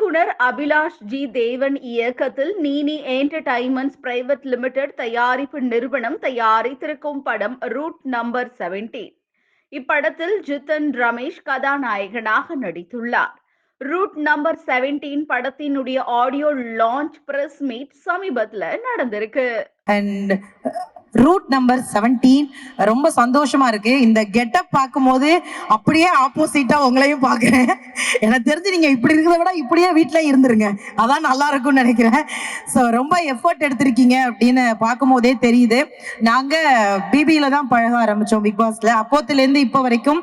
இயக்குனர் அபிலாஷ் ஜி தேவன் இயக்கத்தில் நீனி என்டர்டைன்மெண்ட்ஸ் பிரைவேட் லிமிடெட் தயாரிப்பு நிறுவனம் தயாரித்திருக்கும் படம் ரூட் நம்பர் 17 இப்படத்தில் ஜித்தன் ரமேஷ் கதாநாயகனாக நடித்துள்ளார். ரூட் நம்பர் 17 படத்தினுடைய ஆடியோ லான்ச் பிரஸ் மீட் சமீபத்துல நடந்திருக்கு. அண்ட் ரூட் நம்பர் செவன்டீன் ரொம்ப சந்தோஷமா இருக்கு. இந்த கெட்டப் பார்க்கும்போது அப்படியே ஆப்போசிட்டா உங்களையும் பார்க்குறேன். எனக்கு தெரிஞ்சு நீங்க இப்படி இருக்கிறத விட இப்படியே வீட்டில் இருந்துருங்க. அதான் நல்லா இருக்கும்னு நினைக்கிறேன். ஸோ ரொம்ப எஃபர்ட் எடுத்திருக்கீங்க அப்படின்னு பார்க்கும்போதே தெரியுது. நாங்க பிபியில தான் பழக ஆரம்பிச்சோம் பிக் பாஸ்ல அப்போத்துலேருந்து இப்போ வரைக்கும்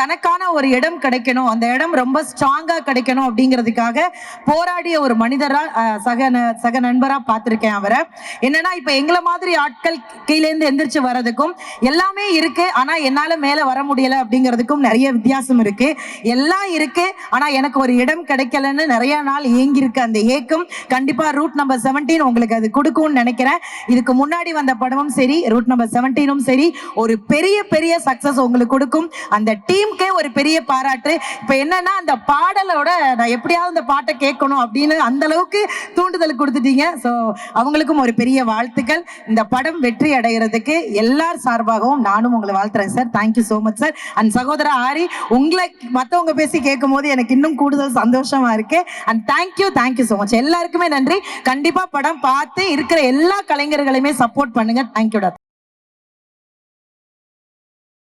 தனக்கான ஒரு இடம் கிடைக்கணும். அந்த இடம் ரொம்ப ஸ்ட்ராங்கா கிடைக்கணும் அப்படிங்கிறதுக்காக போராடிய ஒரு மனிதரா சக ந- சக நண்பரா பார்த்திருக்கேன் அவரை. என்னன்னா இப்ப எங்களை மாதிரி ஆட்கள் கீழேந்து எந்திரிச்சு வர்றதுக்கும் எல்லாமே இருக்கு. ஆனா என்னால மேல வர முடியல அப்படிங்கிறதுக்கும் நிறைய வித்தியாசம் இருக்கு. எல்லாம் இருக்கு. ஆனா எனக்கு ஒரு இடம் கிடைக்கலன்னு நிறைய நாள் ஏங்கி இருக்கு அந்த ஏக்கம். கண்டிப்பா ரூட் நம்பர் 17 உங்களுக்கு அது கொடுக்கும்னு நினைக்கிறேன். இதுக்கு முன்னாடி வந்த படமும் சரி ரூட் நம்பர் 17ம் சரி. ஒரு பெரிய பெரிய சக்சஸ் உங்களுக்கு கொடுக்கும். அந்த டீமுக்கே ஒரு பெரிய பாராட்டு. இப்ப என்னன்னா அந்த பாடலோட நான் எப்படியாவது அந்த பாட்டை கேட்கணும் அப்படின்னு அந்த அளவுக்கு தூண்டுதல் கொடுத்துட்டீங்க. ஸோ அவங்களுக்கும் ஒரு பெரிய வாழ்த்துக்கள். இந்த படம் வெற்றி அடைகிறதுக்கு எல்லார் சார்பாகவும் நானும் உங்களை வாழ்த்துறேன் sir thank you so much sir and சகோதர ஆரி உங்களை மற்றவங்க பேசி கேட்கும் போது எனக்கு இன்னும் கூடுதல் சந்தோஷமா இருக்கு. And thank you thank you so much எல்லாருக்குமே நன்றி. கண்டிப்பா படம் பார்த்து இருக்கிற எல்லா கலைஞர்களையுமே சப்போர்ட் பண்ணுங்க. தேங்க்யூடா